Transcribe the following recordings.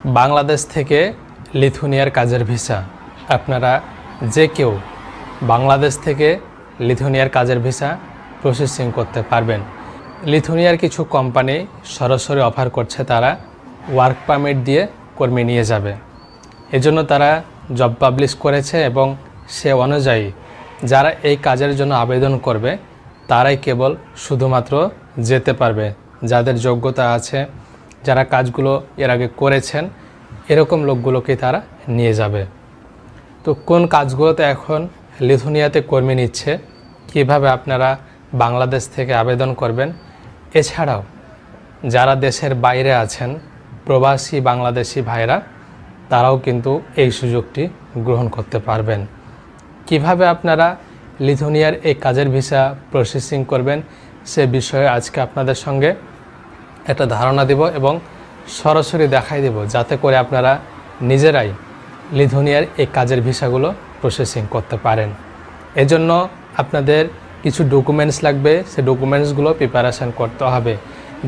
বাংলাদেশ থেকে লিথুনিয়ার কাজের ভিসা। আপনারা যে কেউ বাংলাদেশ থেকে লিথুনিয়ার কাজের ভিসা প্রসেসিং করতে পারবেন। লিথুনিয়ার কিছু কোম্পানি সরাসরি অফার করছে তারা ওয়ার্ক পারমিট দিয়ে কর্মী নিয়ে যাবে। এজন্য তারা জব পাবলিশ করেছে এবং সে অনুযায়ী যারা এই কাজের জন্য আবেদন করবে, তারাই কেবল শুধুমাত্র যেতে পারবে। যাদের যোগ্যতা আছে যারা কাজগুলো এর আগে করেছেন, এরকম লোকগুলোকে তারা নিয়ে যাবে। তো কোন কাজগুলোতে এখন লিথুনিয়াতে কর্মী নিচ্ছে, কীভাবে আপনারা বাংলাদেশ থেকে আবেদন করবেন? এছাড়াও যারা দেশের বাইরে আছেন, প্রবাসী বাংলাদেশি ভাইরা, তারাও কিন্তু এই সুযোগটি গ্রহণ করতে পারবেন। কীভাবে আপনারা লিথুনিয়ার এই কাজের ভিসা প্রসেসিং করবেন, সে বিষয়ে আজকে আপনাদের সঙ্গে একটা ধারণা দেব এবং সরাসরি দেখাই দেব, যাতে করে আপনারা নিজেরাই লিথুনিয়ার এই কাজের ভিসাগুলো প্রসেসিং করতে পারেন। এজন্য আপনাদের কিছু ডকুমেন্টস লাগবে, সে ডকুমেন্টসগুলো প্রিপারেশান করতে হবে।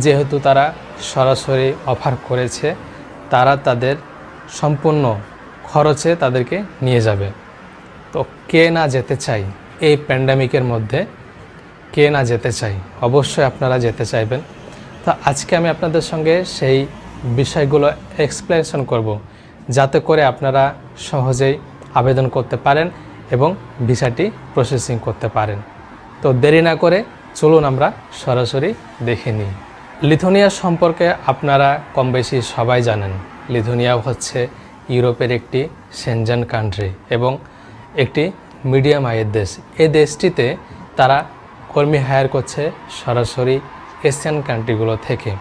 যেহেতু তারা সরাসরি অফার করেছে, তারা তাদের সম্পূর্ণ খরচে তাদেরকে নিয়ে যাবে। তো কে না যেতে চাই এই প্যান্ডামিকের মধ্যে, কে না যেতে চাই অবশ্যই আপনারা যেতে চাইবেন। তো আজকে আমি আপনাদের সঙ্গে সেই বিষয়গুলো এক্সপ্লেনেশন করব, যাতে করে আপনারা সহজেই আবেদন করতে পারেন এবং ভিসাটি প্রসেসিং করতে পারেন। তো দেরি না করে চলুন আমরা সরাসরি দেখে নিই। লিথুনিয়া সম্পর্কে আপনারা কম বেশি সবাই জানেন। লিথুনিয়া হচ্ছে ইউরোপের একটি সেনজান কান্ট্রি এবং একটি মিডিয়াম আয়ের দেশ। এই দেশটিতে তারা কর্মী হায়ার করছে সরাসরি এশিয়ান কান্ট্রিগুলো থেকে।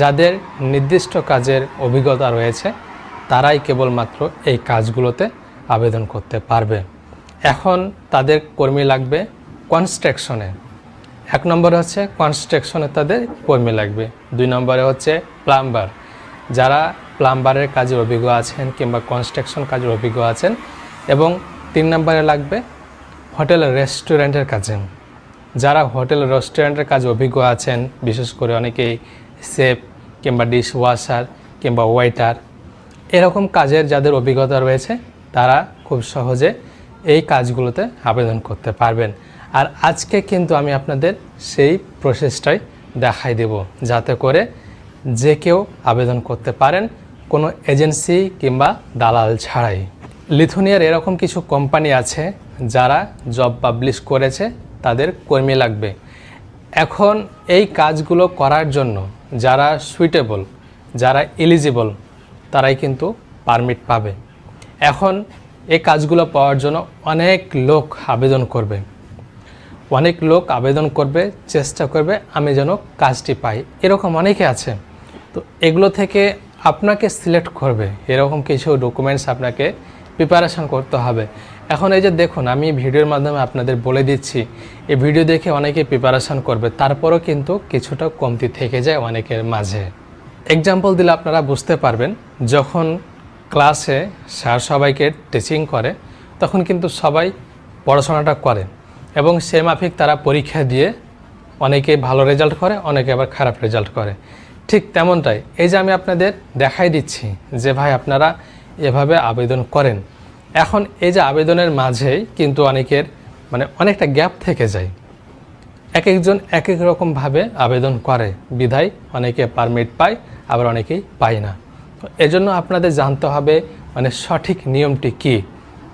যাদের নির্দিষ্ট কাজের অভিজ্ঞতা রয়েছে, তারাই কেবলমাত্র এই কাজগুলোতে আবেদন করতে পারবে। এখন তাদের কর্মী লাগবে কনস্ট্রাকশনে এক নম্বরে হচ্ছে কনস্ট্রাকশনে তাদের কর্মী লাগবে। দুই নম্বরে হচ্ছে প্লাম্বার যারা প্লাম্বারের কাজের অভিজ্ঞ আছেন কিংবা কনস্ট্রাকশন কাজের অভিজ্ঞ আছেন এবং তিন নম্বরে লাগবে হোটেল রেস্টুরেন্টের কাজে। যারা হোটেল, রেস্টুরেন্টের কাজে অভিজ্ঞ আছেন, বিশেষ করে অনেকেই সেফ কিংবা ডিশ ওয়াশার কিংবা ওয়েটার, এরকম কাজের যাদের অভিজ্ঞতা রয়েছে, তারা খুব সহজে এই কাজগুলোতে আবেদন করতে পারবেন। আর আজকে কিন্তু আমি আপনাদের সেই প্রসেসটাই দেখাই দেব, যাতে করে যে কেউ আবেদন করতে পারেন কোনো এজেন্সি কিংবা দালাল ছাড়াই। লিথুনিয়ার এরকম কিছু কোম্পানি আছে যারা জব পাবলিশ করেছে তাদের কর্মী লাগবে। এখন এই কাজগুলো করার জন্য যারা সুইটেবল যারা এলিজিবল তারাই কিন্তু পারমিট পাবে। এখন এই কাজগুলো পাওয়ার জন্য অনেক লোক আবেদন করবে। অনেক লোক আবেদন করবে, চেষ্টা করবে, আমি যেন কাজটি পাই। এরকম অনেকে আছে। তো এগুলো থেকে আপনাকে সিলেক্ট করবে। এরকম কিছু ডকুমেন্টস আপনাকে প্রিপারেশন করতে হবে। এখন এই যে দেখুন, আমি ভিডিওর মাধ্যমে আপনাদের বলে দিচ্ছি, এই ভিডিও দেখে অনেকে প্রিপারেশন করবে, তারপরও কিন্তু কিছুটা কমতি থেকে যায় অনেকের মাঝে। এক্সাম্পল দিলে আপনারা বুঝতে পারবেন, যখন ক্লাসে স্যার সবাইকে টিচিং করে, তখন কিন্তু সবাই পড়াশোনাটা করে এবং সে মাফিক তারা পরীক্ষা দিয়ে অনেকে ভালো রেজাল্ট করে, অনেকে আবার খারাপ রেজাল্ট করে। ঠিক তেমনটাই, এই যে আমি আপনাদের দেখাই দিচ্ছি যে ভাই আপনারা এভাবে আবেদন করেন। এখন এই যে আবেদনের মাঝেই কিন্তু অনেকের মানে অনেকটা গ্যাপ থেকে যায়। এক একজন এক এক রকমভাবে আবেদন করে। বিধায় অনেকে পারমিট পায়, আবার অনেকেই পায় না। তো এজন্য আপনাদের জানতে হবে মানে সঠিক নিয়মটি কি?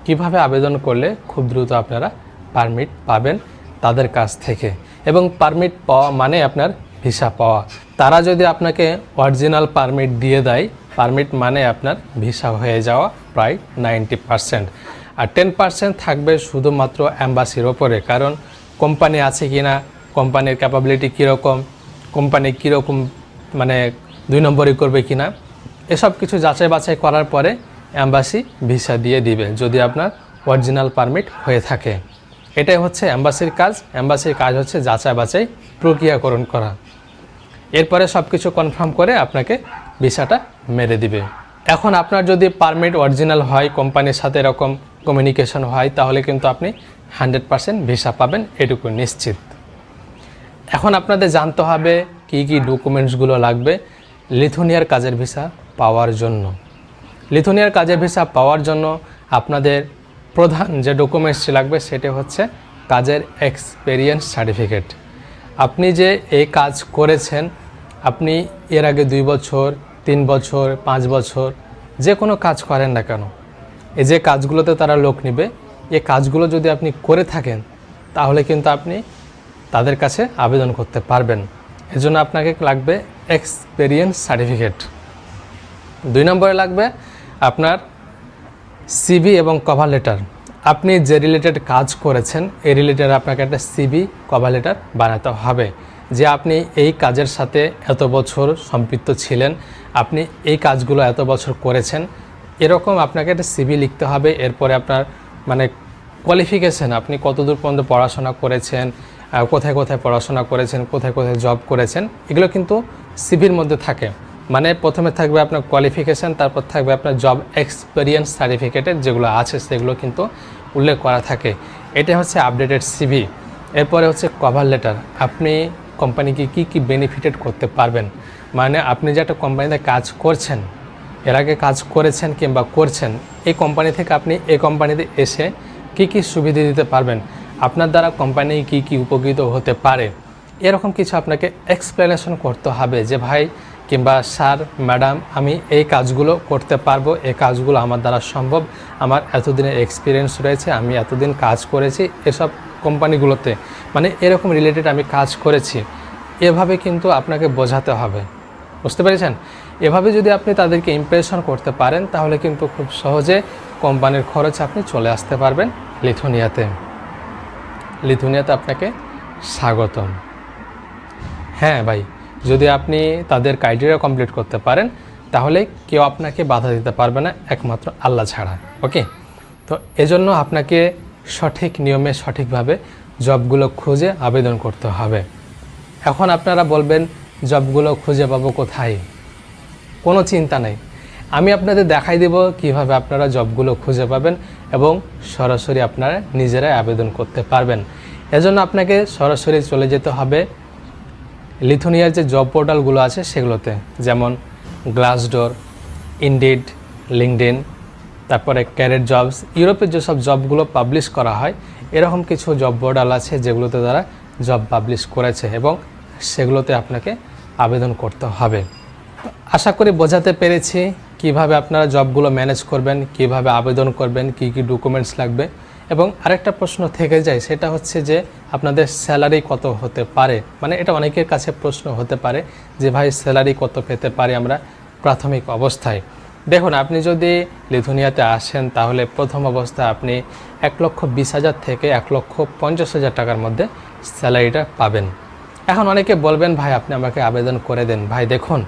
কীভাবে আবেদন করলে খুব দ্রুত আপনারা পারমিট পাবেন তাদের কাছ থেকে? এবং পারমিট পাওয়া মানে আপনার ভিসা পাওয়া। তারা যদি আপনাকে অরিজিনাল পারমিট দিয়ে দেয় পারমিট মানে আপনার ভিসা হয়ে যাওয়া প্রায় নাইনটি পারসেন্ট। আর টেন পারসেন্ট থাকবে শুধুমাত্র অ্যাম্বাসির ওপরে, কারণ কোম্পানি আছে কি না, কোম্পানির ক্যাপাবিলিটি কীরকম, কোম্পানি কীরকম মানে দুই নম্বরই করবে কি না, এসব কিছু যাচাই বাছাই করার পরে অ্যাম্বাসি ভিসা দিয়ে দিবে যদি আপনার অরিজিনাল পারমিট হয়ে থাকে। এটাই হচ্ছে অ্যাম্বাসির কাজ। অ্যাম্বাসির কাজ হচ্ছে যাচাই বাছাই, প্রক্রিয়াকরণ করা। এরপরে সব কিছু কনফার্ম করে আপনাকে ভিসাটা মেরে দিবে। এখন আপনার যদি পারমিট অরিজিনাল হয় কোম্পানির সাথে এরকম কমিউনিকেশন হয়, তাহলে কিন্তু আপনি হান্ড্রেড পারসেন্ট ভিসা পাবেন, এটুকু নিশ্চিত। এখন আপনাদের জানতে হবে কি কি ডকুমেন্টসগুলো লাগবে লিথুনিয়ার কাজের ভিসা পাওয়ার জন্য। লিথুনিয়ার কাজের ভিসা পাওয়ার জন্য আপনাদের প্রধান যে ডকুমেন্টসটি লাগবে, সেটি হচ্ছে কাজের এক্সপেরিয়েন্স সার্টিফিকেট আপনি যে এই কাজ করেছেন, আপনি এর আগে দুই বছর তিন বছর, পাঁচ বছর, যে কোনো কাজ করেন না কেন। এই যে কাজগুলোতে তারা লোক নেবে, এই কাজগুলো যদি আপনি করে থাকেন, তাহলে কিন্তু আপনি তাদের কাছে আবেদন করতে পারবেন। এজন্য আপনাকে লাগবে এক্সপেরিয়েন্স সার্টিফিকেট দুই নম্বরে লাগবে আপনার সিভি এবং কভার লেটার আপনি যে রিলেটেড কাজ করেছেন, এই রিলেটেড আপনাকে একটা সিভি কভার লেটার বানাতে হবে। যে আপনি এই কাজের সাথে এত বছর সম্পৃক্ত ছিলেন, আপনি এই কাজগুলো এত বছর করেছেন, এরকম আপনাকে একটা সিভি লিখতে হবে, এরপরে আপনার মানে কোয়ালিফিকেশান আপনি কতদূর পর্যন্ত পড়াশোনা করেছেন কোথায় কোথায় পড়াশোনা করেছেন, কোথায় কোথায় জব করেছেন, এগুলো কিন্তু সিভির মধ্যে থাকে। মানে প্রথমে থাকবে আপনার কোয়ালিফিকেশান তারপর থাকবে আপনার জব এক্সপেরিয়েন্স সার্টিফিকেটের যেগুলো আছে, সেগুলো কিন্তু উল্লেখ করা থাকে। এটা হচ্ছে আপডেটেড সিভি এরপরে হচ্ছে কভার লেটার আপনি কোম্পানিকে কি কি বেনিফিটেড করতে পারবেন? মানে আপনি যে একটা কোম্পানিতে কাজ করছেন, এর আগে কাজ করেছেন কিংবা করছেন, এই কোম্পানি থেকে আপনি এই কোম্পানিতে এসে কি কি সুবিধা দিতে পারবেন? আপনার দ্বারা কোম্পানি কি কি উপকৃত হতে পারে? এরকম কিছু আপনাকে এক্সপ্লেনেশন করতে হবে যে, ভাই, কিংবা স্যার, ম্যাডাম, আমি এই কাজগুলো করতে পারব, এই কাজগুলো আমার দ্বারা সম্ভব। আমার এতদিনের এক্সপিরিয়েন্স রয়েছে, আমি এতদিন কাজ করেছি, এসব কোম্পানিগুলোতে মানে এরকম রিলেটেড আমি কাজ করেছি, এভাবে কিন্তু আপনাকে বোঝাতে হবে। বুঝতে পেরেছেন? এভাবে যদি আপনি তাদেরকে ইমপ্রেশন করতে পারেন, তাহলে কিন্তু খুব সহজে কোম্পানির খরচ আপনি চলে আসতে পারবেন লিথুনিয়াতে। লিথুনিয়াতে আপনাকে স্বাগতম। হ্যাঁ ভাই, যদি আপনি তাদের ক্রাইটেরিয়া কমপ্লিট করতে পারেন, তাহলে কেউ আপনাকে বাধা দিতে পারবে না, একমাত্র আল্লাহ ছাড়া ওকে তো এজন্য আপনাকে সঠিক নিয়মে সঠিকভাবে জবগুলো খুঁজে আবেদন করতে হবে। এখন আপনারা বলবেন, জবগুলো খুঁজে পাবো কোথায়? কোনো চিন্তা নেই। আমি আপনাদের দেখাই দেব কীভাবে আপনারা জবগুলো খুঁজে পাবেন এবং সরাসরি আপনারা নিজেরাই আবেদন করতে পারবেন। এজন্য আপনাকে সরাসরি চলে যেতে হবে লিথুনিয়ার যে জব পোর্টালগুলো আছে সেগুলোতে, যেমন গ্লাসডোর, ইন্ডিড লিঙ্কডিন তারপরে ক্যারেট জবস ইউরোপের যেসব জবগুলো পাবলিশ করা হয়, এরকম কিছু জব পোর্টাল আছে যেগুলোতে তারা জব পাবলিশ করেছে এবং সেগুলোতে আপনাকে আবেদন করতে হবে। আশা করি বোঝাতে পেরেছি কীভাবে আপনারা জবগুলো ম্যানেজ করবেন, কীভাবে আবেদন করবেন, কি কি ডকুমেন্টস লাগবে এবং আরেকটা প্রশ্ন থেকে যায়, সেটা হচ্ছে যে আপনাদের স্যালারি কত হতে পারে? মানে এটা অনেকের কাছে প্রশ্ন হতে পারে যে ভাই স্যালারি কত পেতে পারি আমরা প্রাথমিক অবস্থায়? দেখুন, আপনি যদি লিথুনিয়াতে আসেন, তাহলে প্রথম অবস্থায় আপনি এক লক্ষ বিশ হাজার থেকে এক লক্ষ পঞ্চাশ হাজার টাকার মধ্যে স্যালারিটা পাবেন। এখন অনেকে বলবেন, ভাই, আপনি আমাকে আবেদন করে দেন। ভাই, দেখুন,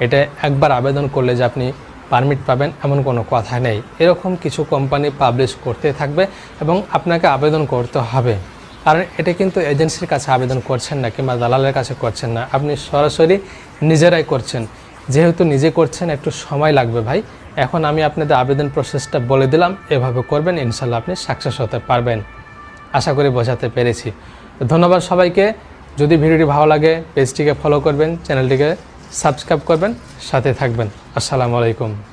এটা একবার আবেদন করলে যে আপনি পারমিট পাবেন, এমন কোনো কথা নেই। এরকম কিছু কোম্পানি পাবলিশ করতে থাকবে এবং আপনাকে আবেদন করতে হবে। কারণ এটা কিন্তু এজেন্সির কাছে আবেদন করছেন না কিংবা দালালের কাছে করছেন না। আপনি সরাসরি নিজেরাই করছেন। যেহেতু নিজে করছেন, একটু সময় লাগবে ভাই। এখন আমি আপনাদের আবেদন প্রসেসটা বলে দিলাম, এভাবে করবেন, ইনশাল্লাহ আপনি সাকসেস হতে পারবেন। আশা করি বোঝাতে পেরেছি। ধন্যবাদ সবাইকে। যদি ভিডিওটি ভালো লাগে, পেজটিকে ফলো করবেন চ্যানেলটিকে সাবস্ক্রাইব করবেন, সাথে থাকবেন। আসসালামু আলাইকুম।